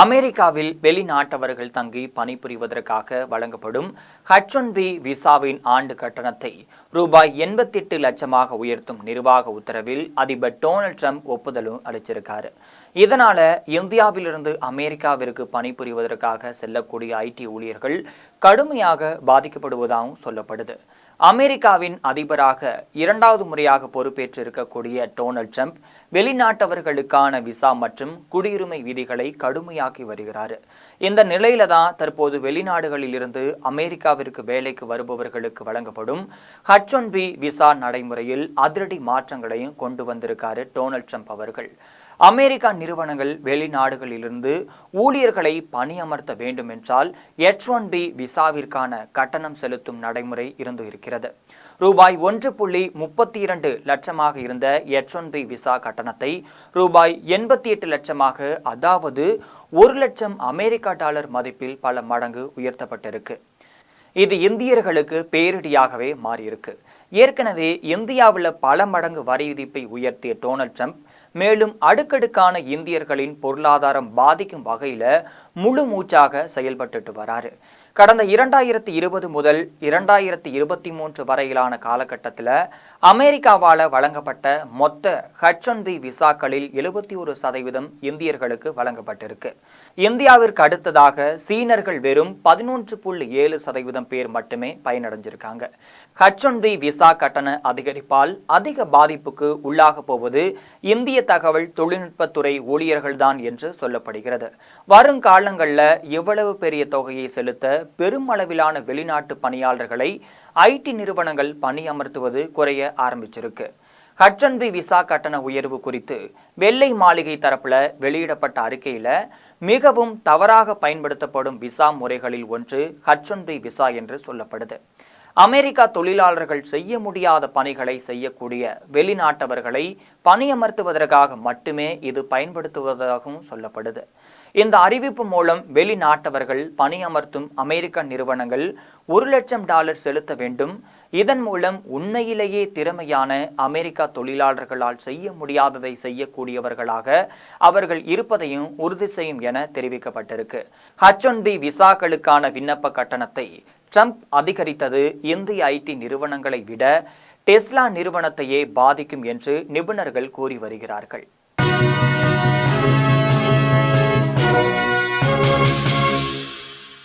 அமெரிக்காவில் வெளிநாட்டவர்கள் தங்கி பணிபுரிவதற்காக வழங்கப்படும் ஹச் ஒன் பி விசாவின் ஆண்டு கட்டணத்தை ரூபாய் எண்பத்தி எட்டு லட்சமாக உயர்த்தும் நிர்வாக உத்தரவில் அதிபர் டொனால்ட் ட்ரம்ப் ஒப்புதலும் அளிச்சிருக்காரு. இதனால இந்தியாவிலிருந்து அமெரிக்காவிற்கு பணிபுரிவதற்காக செல்லக்கூடிய ஐடி ஊழியர்கள் கடுமையாக பாதிக்கப்படுவதாகவும் சொல்லப்படுது. அமெரிக்காவின் அதிபராக இரண்டாவது முறையாக பொறுப்பேற்றிருக்கக்கூடிய டொனால்ட் ட்ரம்ப் வெளிநாட்டவர்களுக்கான விசா மற்றும் குடியுரிமை விதிகளை கடுமையாக்கி வருகிறார். இந்த நிலையில தான் தற்போது வெளிநாடுகளில் இருந்து அமெரிக்காவிற்கு வேலைக்கு வருபவர்களுக்கு வழங்கப்படும் ஹச் ஒன் பி விசா நடைமுறையில் அதிரடி மாற்றங்களையும் கொண்டு வந்திருக்காரு டொனால்ட் ட்ரம்ப் அவர்கள். அமெரிக்கா நிறுவனங்கள் வெளிநாடுகளிலிருந்து ஊழியர்களை பணியமர்த்த வேண்டும் என்றால் எச் ஒன் பி விசாவிற்கான கட்டணம் செலுத்தும் நடைமுறை இருந்து இருக்கிறது. ரூபாய் ஒன்று புள்ளி முப்பத்தி இரண்டு லட்சமாக இருந்த எச் ஒன் பி விசா கட்டணத்தை ரூபாய் எண்பத்தி எட்டு லட்சமாக அதாவது ஒரு லட்சம் அமெரிக்கா டாலர் மதிப்பில் பல மடங்கு உயர்த்தப்பட்டிருக்கு. இது இந்தியர்களுக்கு பேரிடியாகவே மாறியிருக்கு. ஏற்கனவே இந்தியாவில் பல மடங்கு வரி விதிப்பை உயர்த்திய டொனால்ட் ட்ரம்ப் மேலும் அடுக்கடுக்கான இந்தியர்களின் பொருளாதாரம் பாதிக்கும் வகையில் முழு மூச்சாக செயல்பட்டுட்டு வராரு. கடந்த இரண்டாயிரத்தி இருபது முதல் இரண்டாயிரத்தி இருபத்தி மூன்று வரையிலான காலகட்டத்தில் அமெரிக்காவால் வழங்கப்பட்ட மொத்த ஹச் ஒன் பி விசாக்களில் எழுபத்தி ஒரு சதவீதம் இந்தியர்களுக்கு வழங்கப்பட்டிருக்கு. இந்தியாவிற்கு அடுத்ததாக சீனர்கள் வெறும் பதினொன்று புள்ளி ஏழு சதவீதம் பேர் மட்டுமே பயனடைஞ்சிருக்காங்க. H one B visa visa கட்டண அதிகரிப்பால் அதிக பாதிப்புக்கு உள்ளாக போவது இந்திய தகவல் தொழில்நுட்பத்துறை ஊழியர்கள்தான் என்று சொல்லப்படுகிறது. வருங்காலங்களில் இவ்வளவு பெரிய தொகையை செலுத்த பெருமளவிலான வெளிநாட்டு பணியாளர்களை ஐடி நிறுவனங்கள் பணியமர்த்துவது குறைய ஆரம்பிச்சிருக்கு. ஹட்சன்பி விசா கட்டண உயர்வு குறித்து வெள்ளை மாளிகை தரப்பில் வெளியிடப்பட்ட அறிக்கையில் மிகவும் தவறாக பயன்படுத்தப்படும் விசா முறைகளில் ஒன்று ஹட்சன்பி விசா என்று சொல்லப்படுது. அமெரிக்கா தொழிலாளர்கள் செய்ய முடியாத பணிகளை செய்யக்கூடிய வெளிநாட்டவர்களை பணியமர்த்துவதற்காக மட்டுமே இது பயன்படுத்துவதாகவும் சொல்லப்படுது. இந்த அறிவிப்பு மூலம் வெளிநாட்டவர்கள் பணியமர்த்தும் அமெரிக்க நிறுவனங்கள் ஒரு லட்சம் டாலர் செலுத்த வேண்டும். இதன் மூலம் உண்மையிலேயே திறமையான அமெரிக்கா தொழிலாளர்களால் செய்ய முடியாததை செய்யக்கூடியவர்களாக அவர்கள் இருப்பதையும் உறுதி செய்யும் என தெரிவிக்கப்பட்டிருக்கு. ஹச் ஒன் பி விசாக்களுக்கான விண்ணப்ப கட்டணத்தை ட்ரம்ப் அதிகரித்தது இந்திய ஐடி நிறுவனங்களை விட டெஸ்லா நிறுவனத்தையே பாதிக்கும் என்று நிபுணர்கள் கூறி வருகிறார்கள்.